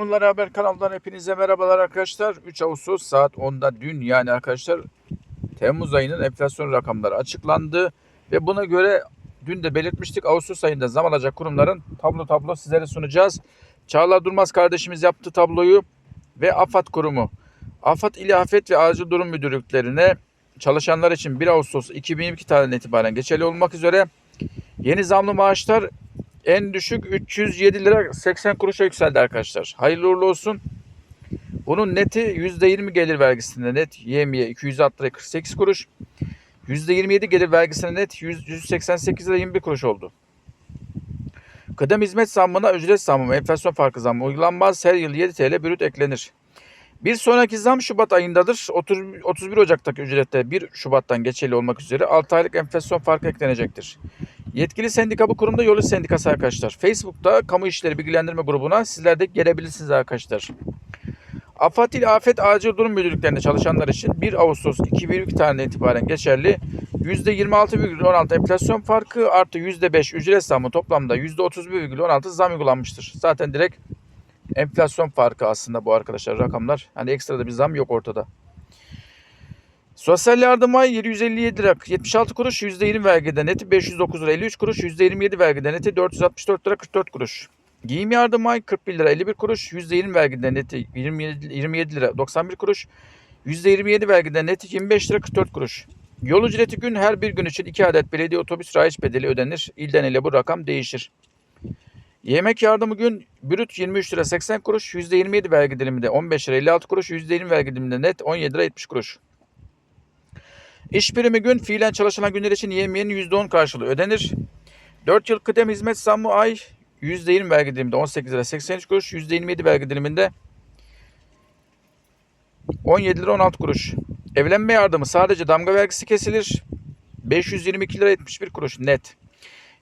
Memurlar Haber kanalından hepinize merhabalar arkadaşlar. 3 Ağustos saat 10'da dün yani arkadaşlar Temmuz ayının enflasyon rakamları açıklandı. Ve buna göre dün de belirtmiştik Ağustos ayında zam alacak kurumların tablo tablo sizlere sunacağız. Çağlar Durmaz kardeşimiz yaptı tabloyu ve AFAD kurumu. AFAD İl Afet ve Acil Durum Müdürlüklerine çalışanlar için 1 Ağustos 2022 tarihinden itibaren geçerli olmak üzere yeni zamlı maaşlar en düşük 307 lira 80 kuruşa yükseldi arkadaşlar. Hayırlı uğurlu olsun. Bunun neti %20 gelir vergisinde net yemiye 206 lira 48 kuruş. %27 gelir vergisinde net 100, 188 lira 21 kuruş oldu. Kıdem hizmet zammına ücret zammı enflasyon farkı zammı uygulanmaz. Her yıl 7 TL brüt eklenir. Bir sonraki zam Şubat ayındadır. 30, 31 Ocak'taki ücrette 1 Şubat'tan geçerli olmak üzere 6 aylık enflasyon farkı eklenecektir. Yetkili sendika bu kurumda Yolu Sendikası arkadaşlar. Facebook'ta Kamu İşleri Bilgilendirme grubuna sizler de gelebilirsiniz arkadaşlar. AFAD İl Afet Acil Durum Müdürlüklerinde çalışanlar için 1 Ağustos 2022 tarihinden itibaren geçerli %26,16 enflasyon farkı artı %5 ücret zammı toplamda %31,16 zam uygulanmıştır. Zaten direkt enflasyon farkı aslında bu arkadaşlar rakamlar. Hani ekstra da bir zam yok ortada. Sosyal yardım ay 757 lira 76 kuruş, %20 vergide neti 509 lira 53 kuruş, %27 vergide neti 464 lira 44 kuruş. Giyim yardım ay 41 lira 51 kuruş, %20 vergide neti 27, 27 lira 91 kuruş, %27 vergide neti 25 lira 44 kuruş. Yol ücreti gün her bir gün için 2 adet belediye otobüs rayiç bedeli ödenir. İlden ile bu rakam değişir. Yemek yardımı gün brüt 23 lira 80 kuruş, %27 vergi diliminde 15 lira 56 kuruş, %20 vergi diliminde net 17 lira 70 kuruş. İş primi gün fiilen çalışılan günler için yemeğinin %10 karşılığı ödenir. 4 yıl kıdem hizmet zammı ay %20 vergi diliminde 18 lira 83 kuruş, %27 vergi diliminde 17 lira 16 kuruş. Evlenme yardımı sadece damga vergisi kesilir. 522 lira 71 kuruş net.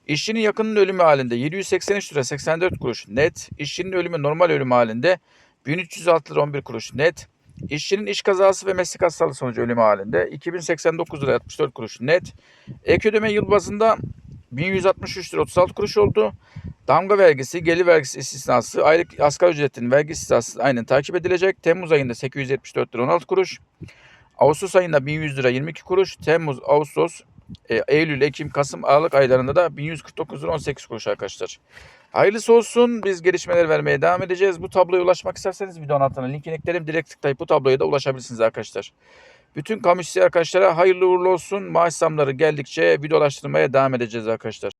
İşçinin yakının ölümü halinde 783 lira 84 kuruş net. İşçinin ölümü normal ölüm halinde 1306 lira 11 kuruş net. İşçinin iş kazası ve meslek hastalığı sonucu ölümü halinde 2089 lira 64 kuruş net. Ek ödeme yıl bazında 1163 lira 36 kuruş oldu. Damga vergisi, gelir vergisi istisnası, aylık asgari ücretin vergi istisnası aynen takip edilecek. Temmuz ayında 874 lira 16 kuruş. Ağustos ayında 1100 lira 22 kuruş. Temmuz, Ağustos, e, Eylül, Ekim, Kasım, Aralık aylarında da 1149 lira 18 kuruş arkadaşlar. Hayırlısı olsun. Biz gelişmeler vermeye devam edeceğiz. Bu tabloya ulaşmak isterseniz videonun altına linkini eklerim. Direkt tıklayıp bu tabloya da ulaşabilirsiniz arkadaşlar. Bütün kamu arkadaşlara hayırlı uğurlu olsun. Maaş zamları geldikçe videolaştırmaya devam edeceğiz arkadaşlar.